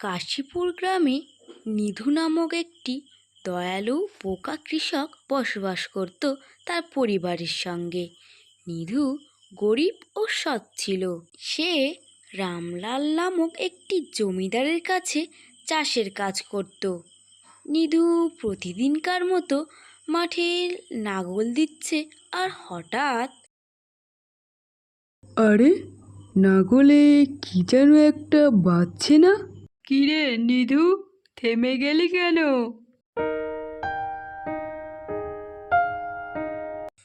কাশীপুর গ্রামে নিধু নামক একটি দয়ালু বোকা কৃষক বসবাস করত তার পরিবারের সঙ্গে। নিধু গরিব ও সৎ ছিল। সে রামলাল নামক একটি জমিদারের কাছে চাষের কাজ করত। নিধু প্রতিদিনকার মতো মাঠে নাঙল দিচ্ছে আর হঠাৎ আরে, নাগলে কি যেন একটা বাজছে না? কিরে নিধু থেমে গেলি কেন?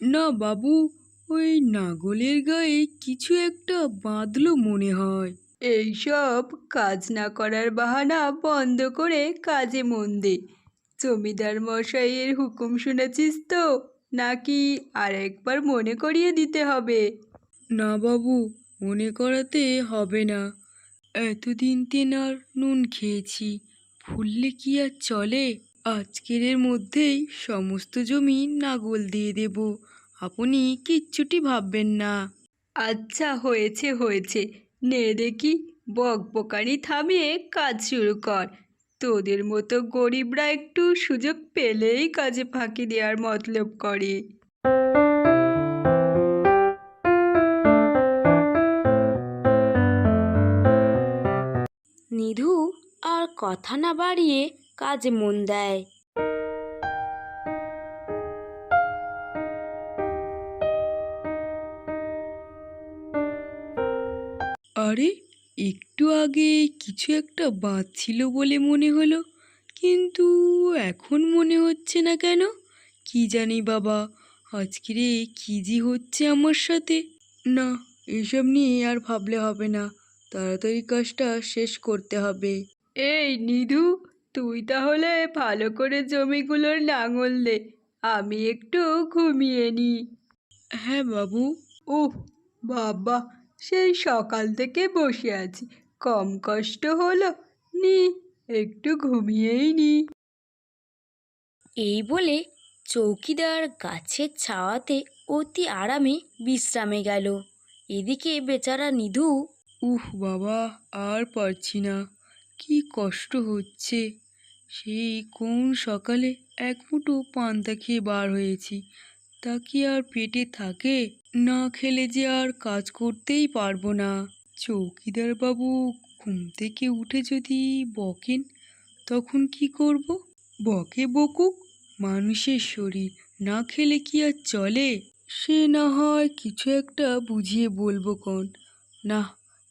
না বাবু ওই নাগলের গায়ে কিছু একটা বাঁধলো মনে হয়। এইসব কাজ না করার বাহানা বন্ধ করে কাজে মন দে। জমিদার মশাইয়ের হুকুম শুনেছিস তো? নাকি আর একবার মনে করিয়ে দিতে হবে? না বাবু মনে করাতে হবে না। এতদিন তেনার নুন খেয়েছি, ফুললে কি আর চলে? আজকের মধ্যেই সমস্ত জমি নাগল দিয়ে দেব, আপনি কিচ্ছুটি ভাববেন না। আচ্ছা হয়েছে হয়েছে। নে দেখি, বক বকানি থামিয়ে কাজ শুরু কর। তোদের মতো গরিবরা একটু সুযোগ পেলেই কাজে ফাঁকি দেওয়ার মতলব করে। কথা না বাড়িয়ে কাজে মন দেয়। আরে, একটু আগে কিছু একটা বাজছিল বলে মনে হলো, কিন্তু এখন মনে হচ্ছে না কেন? কি জানি বাবা, আজকে রে কি জি হচ্ছে আমার সাথে। না, এসব নিয়ে আর ভাবলে হবে না, তাড়াতাড়ি কাজটা শেষ করতে হবে। এই নিধু তুই তাহলে ভালো করে জমিগুলোর লাঙল দে আমি একটু ঘুমিয়ে নি। হ্যাঁ বাবু। ওহ বাবা সেই সকাল থেকে বসে আছি কম কষ্ট হলো নি একটু ঘুমিয়েই নি। এই বলে চৌকিদার গাছের ছাওয়াতে অতি আরামে বিশ্রামে গেল। এদিকে বেচারা নিধু উহ বাবা আর পারছি না। কি কষ্ট হচ্ছে। সেই কোন সকালে এক মুঠো পান্তা খেয়ে বার হয়েছি। তা কি আর পেটে থাকে? না খেলে যে আর কাজ করতেই পারব না। চৌকিদার বাবু, ঘুম থেকে উঠে যদি বকেন, তখন কি করব? বকে বকুক, মানুষের শরীর না খেলে কি আর চলে? সে না হয় কিছু একটা বুঝিয়ে বলব কোন। না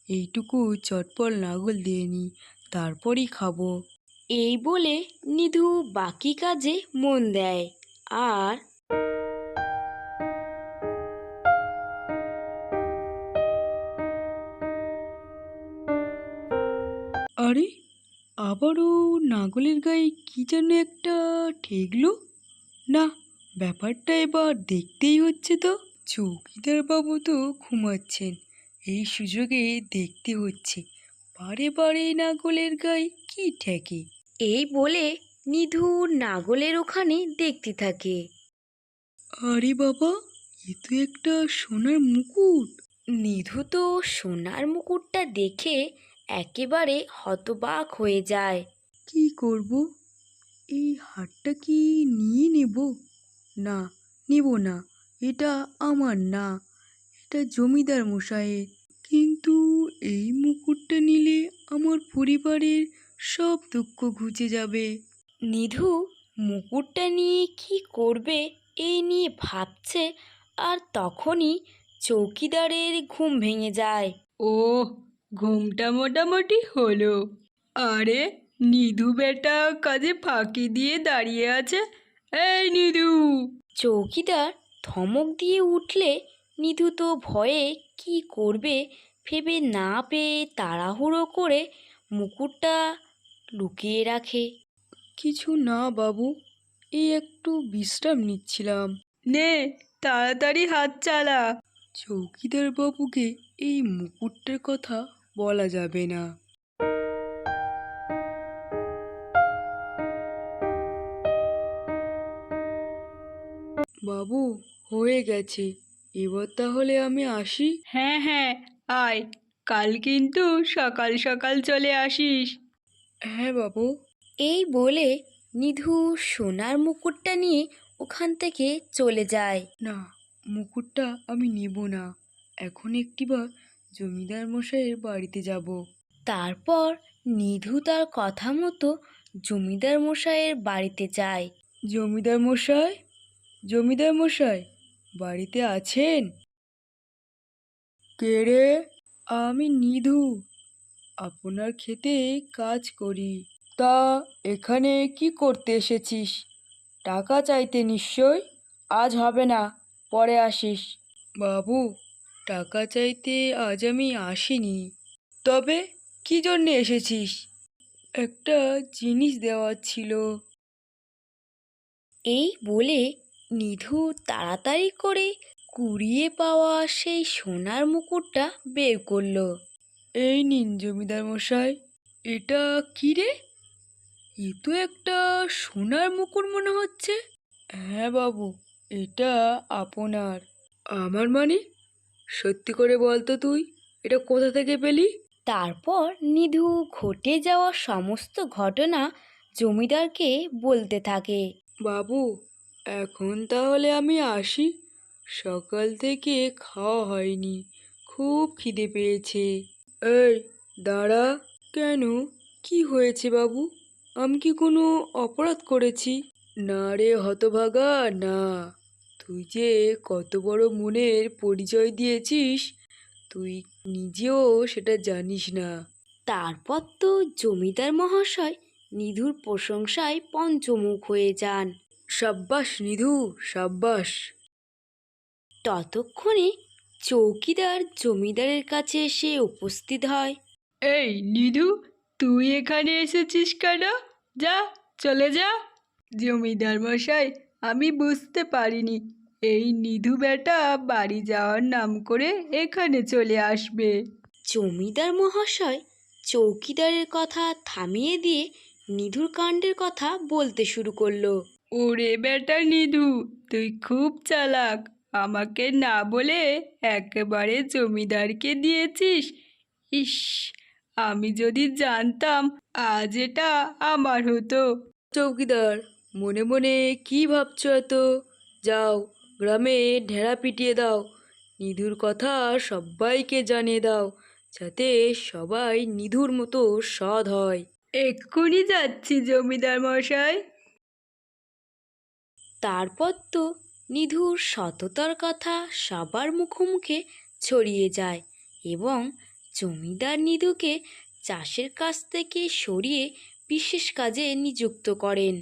এইটুকু চটপট নাগল দিয়ে নি তারপরই খাব। এই বলে নিধু বাকি কাজে মন দেয়। আর আরে, আবারও নাগলের গায়ে কি যেন একটা ঠেকলো? না, ব্যাপারটা এবার দেখতেই হচ্ছে তো। চৌকিদার বাবু তো ঘুমাচ্ছেন, এই সুযোগে দেখতে হচ্ছে। বারে বারে নাগলের গায়ে কি ঠেকে? এই বলে নিধু নাগলের ওখানে দেখতে থাকে। আরে বাবা এ তো একটা সোনার মুকুট। নিধু তো সোনার মুকুটটা দেখে একেবারে হতবাক হয়ে যায়। কি করব? এই হারটা কি নিয়ে নেব? না নেব না এটা আমার না এটা জমিদার মশাইয়ের। কিন্তু এই মুকুটটা নিলে আমার পরিবারের সব দুঃখ ঘুচে যাবে। নিধু মুকুটটা নিয়ে কি করবে এই নিয়ে ভাবছে আর তখনই চৌকিদারের ঘুম ভেঙে যায়। ও ঘুমটা মোটামুটি হলো। আরে নিধু বেটা কাজে ফাঁকি দিয়ে দাঁড়িয়ে আছে। এই নিধু! চৌকিদার ধমক দিয়ে উঠলে নিধু তো ভয়ে কি করবে ভেবে না পেয়ে তাড়াহুড়ো করে মুকুটটা লুকিয়ে রাখে। কিছু না বাবু এই একটু বিশ্রাম নিচ্ছিলাম। নে তাড়াতাড়ি হাত চালা। চৌকিদার বাবুকে এই মুকুটটার কথা বলা যাবে না। বাবু হয়ে গেছে। এবার তাহলে আমি আসি? হ্যাঁ হ্যাঁ আয় কাল কিন্তু সকাল সকাল চলে আসিস। হ্যাঁ বাবু। এই বলে নিধু সোনার মুকুটটা নিয়ে ওখান থেকে চলে যায়। না মুকুটটা আমি নেব না। এখন একটিবার জমিদার মশাইয়ের বাড়িতে যাব। তারপর নিধু তার কথা মতো জমিদার মশাইয়ের বাড়িতে যায়। জমিদার মশাই? জমিদার মশাই বাড়িতে আছেন? কে রে? আমি নিধু। আপনার খেতে কাজ করি। তা এখানে কি করতে এসেছিস? টাকা চাইতে নিশ্চয়? আজ হবে না, পরে আসিস। বাবু, টাকা চাইতে আজ আমি আসিনি। তবে কি জন্যে এসেছিস? একটা জিনিস দেওয়ার ছিল। এই বলে নিধু তাড়াতাড়ি করে কুড়িয়ে পাওয়া সেই সোনার মুকুটটা বের করল। এই নিন জমিদার মশাই এটা কি রে? এ তো একটা সোনার মুকুট মনে হচ্ছে। হ্যাঁ বাবু এটা আপনার। আমার মানে? সত্যি করে বলতো তুই এটা কোথা থেকে পেলি? তারপর নিধু ঘটে যাওয়া সমস্ত ঘটনা জমিদারকে বলতে থাকে। বাবু এখন তাহলে আমি আসি। সকাল থেকে খাওয়া হয়নি। খুব খিদে পেয়েছে। এই দাঁড়া। কেন? কি হয়েছে বাবু? আমি কি কোনো অপরাধ করেছি? না রে হতভাগা না। তুই যে কত বড় মনের পরিচয় দিয়েছিস তুই নিজেও সেটা জানিস না। তারপর তো জমিদার মহাশয় নিধুর প্রশংসায় পঞ্চমুখ হয়ে যান। সাব্বাস নিধু সাব্বাস। ততক্ষণে চৌকিদার জমিদারের কাছে এসে উপস্থিত হয়। এই নিধু তুই এখানে এসেছিস কেন? যা চলে যা। জমিদার মশাই আমি বুঝতে পারিনি। এই নিধু বেটা বাড়ি যাওয়ার নাম করে এখানে চলে আসবে। জমিদার মহাশয় চৌকিদারের কথা থামিয়ে দিয়ে নিধুর কাণ্ডের কথা বলতে শুরু করল। ওরে বেটা নিধু তুই খুব চালাক। আমাকে না বলে একেবারে জমিদারকে দিয়েছিস? ইস আমি যদি জানতাম আজ এটা আমার হতো। চৌকিদার মনে মনে কি ভাবছ এত? যাও গ্রামে ঢেড়া পিটিয়ে দাও। নিধুর কথা সবাইকে জানিয়ে দাও যাতে সবাই নিধুর মতো সৎ হয়। এক্ষুনি যাচ্ছি জমিদার মশাই। তারপর তো নিধুর সততার কথা সবার মুখোমুখে ছড়িয়ে যায় এবং জমিদার নিধুকে চাষের কাছ থেকে সরিয়ে বিশেষ কাজে নিযুক্ত করেন।